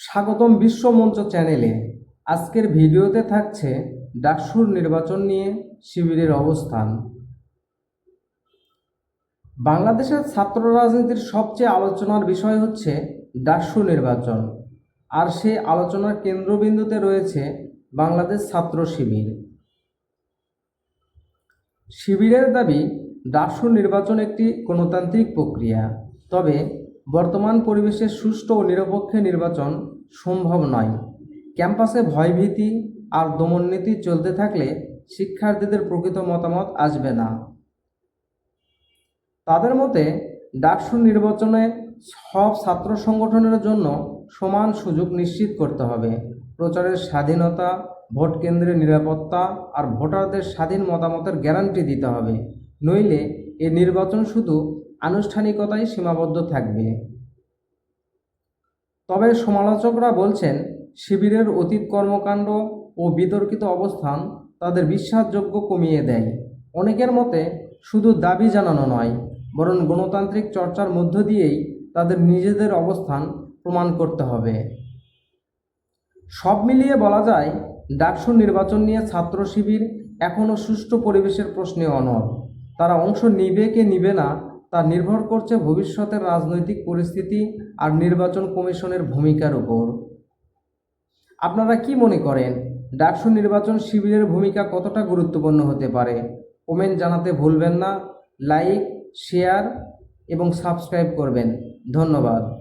স্বাগতম বিশ্বমঞ্চ চ্যানেলে। আজকের ভিডিওতে থাকছে ডাকসুর নির্বাচন নিয়ে শিবিরের অবস্থান। বাংলাদেশের ছাত্র রাজনীতির সবচেয়ে আলোচনার বিষয় হচ্ছে ডাকসু নির্বাচন। আর সেই আলোচনার কেন্দ্রবিন্দুতে রয়েছে বাংলাদেশ ছাত্র শিবির। শিবিরের দাবি, ডাকসু নির্বাচন একটি গণতান্ত্রিক প্রক্রিয়া। তবে বর্তমান পরিবেশে সুষ্ঠু ও নিরপেক্ষ নির্বাচন সম্ভব নয়। ক্যাম্পাসে ভয়ভীতি আর দমননীতি চলতে থাকলে শিক্ষার্থীদের প্রকৃত মতামত আসবে না। তাদের মতে, ডাকসু নির্বাচনে সব ছাত্র সংগঠনের জন্য সমান সুযোগ নিশ্চিত করতে হবে। প্রচারের স্বাধীনতা, ভোট কেন্দ্রের নিরাপত্তা আর ভোটারদের স্বাধীন মতামতের গ্যারান্টি দিতে হবে। নইলে এ নির্বাচন শুধু আনুষ্ঠানিকতায় সীমাবদ্ধ থাকবে। তবে সমালোচকরা বলছেন, শিবিরের অতীত কর্মকাণ্ড ও বিতর্কিত অবস্থান তাদের বিশ্বাসযোগ্য কমিয়ে দেয়। অনেকের মতে, শুধু দাবি জানানো নয়, বরং গণতান্ত্রিক চর্চার মধ্য দিয়েই তাদের নিজেদের অবস্থান প্রমাণ করতে হবে। সব মিলিয়ে বলা যায় ডাকসু নির্বাচন নিয়ে ছাত্র শিবির এখনও সুষ্ঠু পরিবেশের প্রশ্নে অনড়। তারা অংশ নিবে কে নিবে না তা নির্ভর করছে ভবিষ্যতের রাজনৈতিক পরিস্থিতি আর নির্বাচন কমিশনের ভূমিকার উপর। আপনারা কি মনে করেন, ডাকসু নির্বাচন শিবিরের ভূমিকা কতটা গুরুত্বপূর্ণ হতে পারে? কমেন্ট জানাতে ভুলবেন না, লাইক, শেয়ার এবং সাবস্ক্রাইব করবেন। ধন্যবাদ।